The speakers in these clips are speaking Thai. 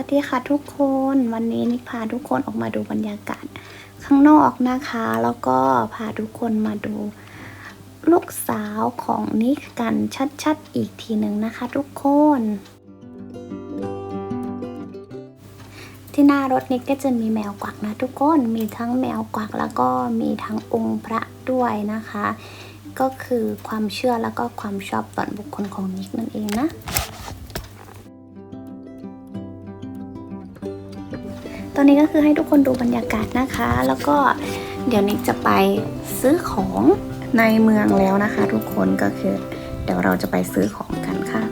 วัสดีค่ะทุกคนวันนี้นิกพาทุกคนออกมาดูบรรยากาศข้างนอกนะคะ แล้วก็พาทุกคนมาดู ลูกสาวของนิกกันชัดๆอีกทีหนึ่งนะคะ ทุกคน ที่หน้ารถนิกก็จะมีแมวกวักนะทุกคนมีทั้งแมวกวักแล้วก็มีทั้งองค์พระด้วยนะคะ ก็คือความเชื่อแล้วก็ความชอบส่วนบุคคลของนิกนั่นเองนะ ตอนนี้ก็คือให้ทุกคนดูบรรยากาศนะคะ แล้วก็เดี๋ยวนิกจะไปซื้อของในเมืองแล้วนะคะ ทุกคนก็คือ เดี๋ยวเราจะไปซื้อของกันค่ะ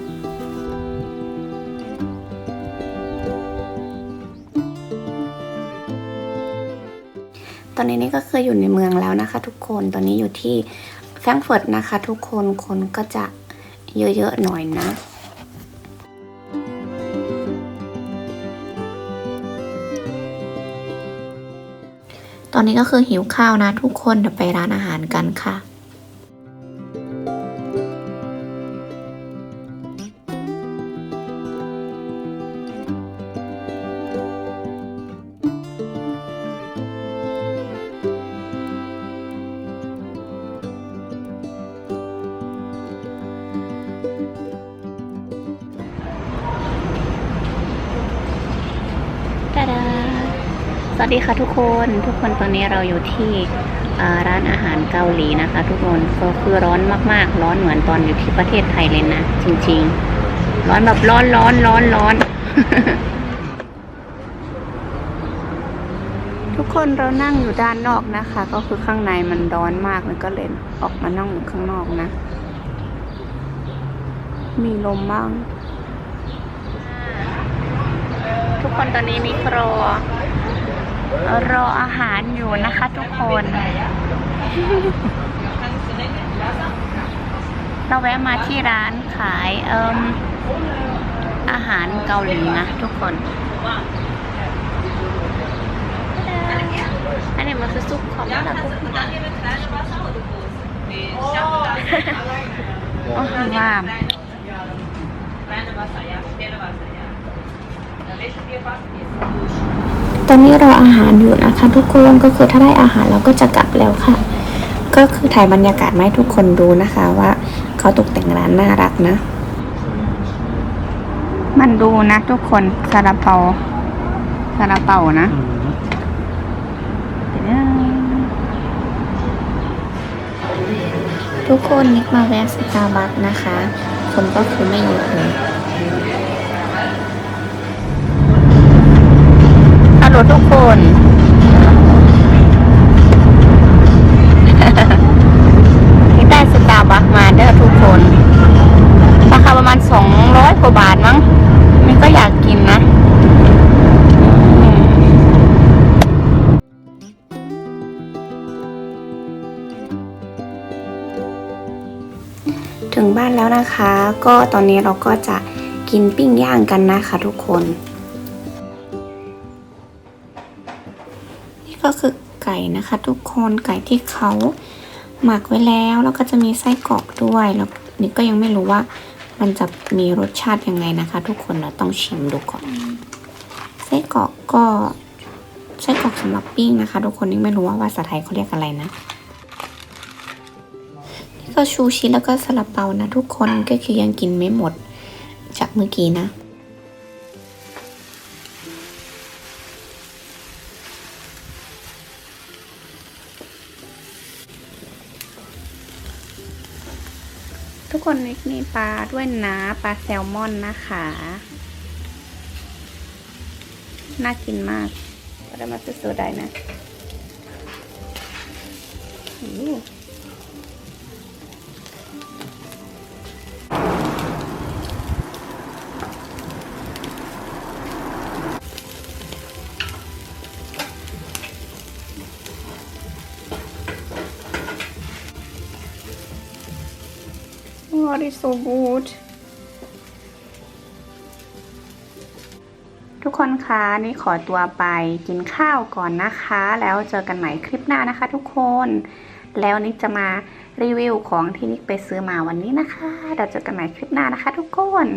ตอนนี้นี่ก็คืออยู่ในเมืองแล้วนะคะ ทุกคน ตอนนี้อยู่ที่แฟรงก์เฟิร์ตนะคะ ทุกคน คนก็จะเยอะๆหน่อยนะ ตอนนี้ก็คือหิวข้าวนะทุกคนเดี๋ยวไปร้านอาหารกันค่ะ สวัสดีค่ะทุกคนทุกคนตอนนี้เราอยู่ที่ร้านอาหารเกาหลีนะคะ ทุกคนก็คือร้อนมากๆ ร้อนเหมือนตอนอยู่ที่ประเทศไทยเลยนะ จริง ๆ ร้อนแบบร้อนร้อนร้อนร้อนทุกคนเรานั่งอยู่ด้านนอกนะคะ ก็คือข้างในมันร้อนมากเลยก็เลยออกมานั่งอยู่ข้างนอกนะ มีลมบ้าง ทุกคนตอนนี้มีครอ รออาหารอยู่นะคะทุกคน เราแวะมาที่ร้านขายเอิมอาหารเกาหลีนะทุกคนอันนี้มันคือซุปของอะไรพวกนี้โอ้โหว่า ตอนนี้รออาหารอยู่นะคะทุกคนก็คือถ้าได้อาหารเราก็จะกลับแล้วค่ะ ก็คือถ่ายบรรยากาศมาให้ทุกคนดูนะคะว่าเขาตกแต่งร้านน่ารักนะ มันดูนะทุกคนซาลาเปาซาลาเปานะทุกคนนิกมาแวะสตาร์บัคนะคะ คนก็คือไม่เยอะเลย ฮัลโหลทุกคนนี่ได้สตาร์บัคมาเด้อทุกคน ราคาประมาณสองร้อยกว่าบาทมั้ง มันก็อยากกินนะอืมถึงบ้านแล้วนะคะ ก็ตอนนี้เราก็จะกินปิ้งย่างกันนะคะทุกคน นี่ก็คือไก่นะคะ ทุกคนไก่ที่เขาหมักไว้แล้ว แล้วก็จะมีไส้กรอกด้วยแล้วนี่ก็ยังไม่รู้ว่ามันจะมีรสชาติยังไงนะคะ ทุกคนเราต้องชิมดูก่อนไส้กรอกก็ไส้กรอกสำหรับปิ้งนะคะ ทุกคนนี่ไม่รู้ว่าภาษาไทยเขาเรียกอะไรนะนี่ก็ชูชีแล้วก็ซาลาเปานะทุกคนก็คือยังกินไม่หมดจากเมื่อกี้นะ ทุกคนนี่มีปลาด้วยนะปลาแซลมอนนะคะ น่ากินมากก็ได้มาซื้อๆได้นะ war nicht so gut ทุกคนคะนี่ขอตัวไปกินข้าวก่อนนะคะ แล้วเจอกันใหม่คลิปหน้านะคะทุกคน แล้วนิกจะมารีวิวของที่นิกไปซื้อมาวันนี้นะคะเดี๋ยวเจอกันใหม่คลิปหน้านะคะทุกคน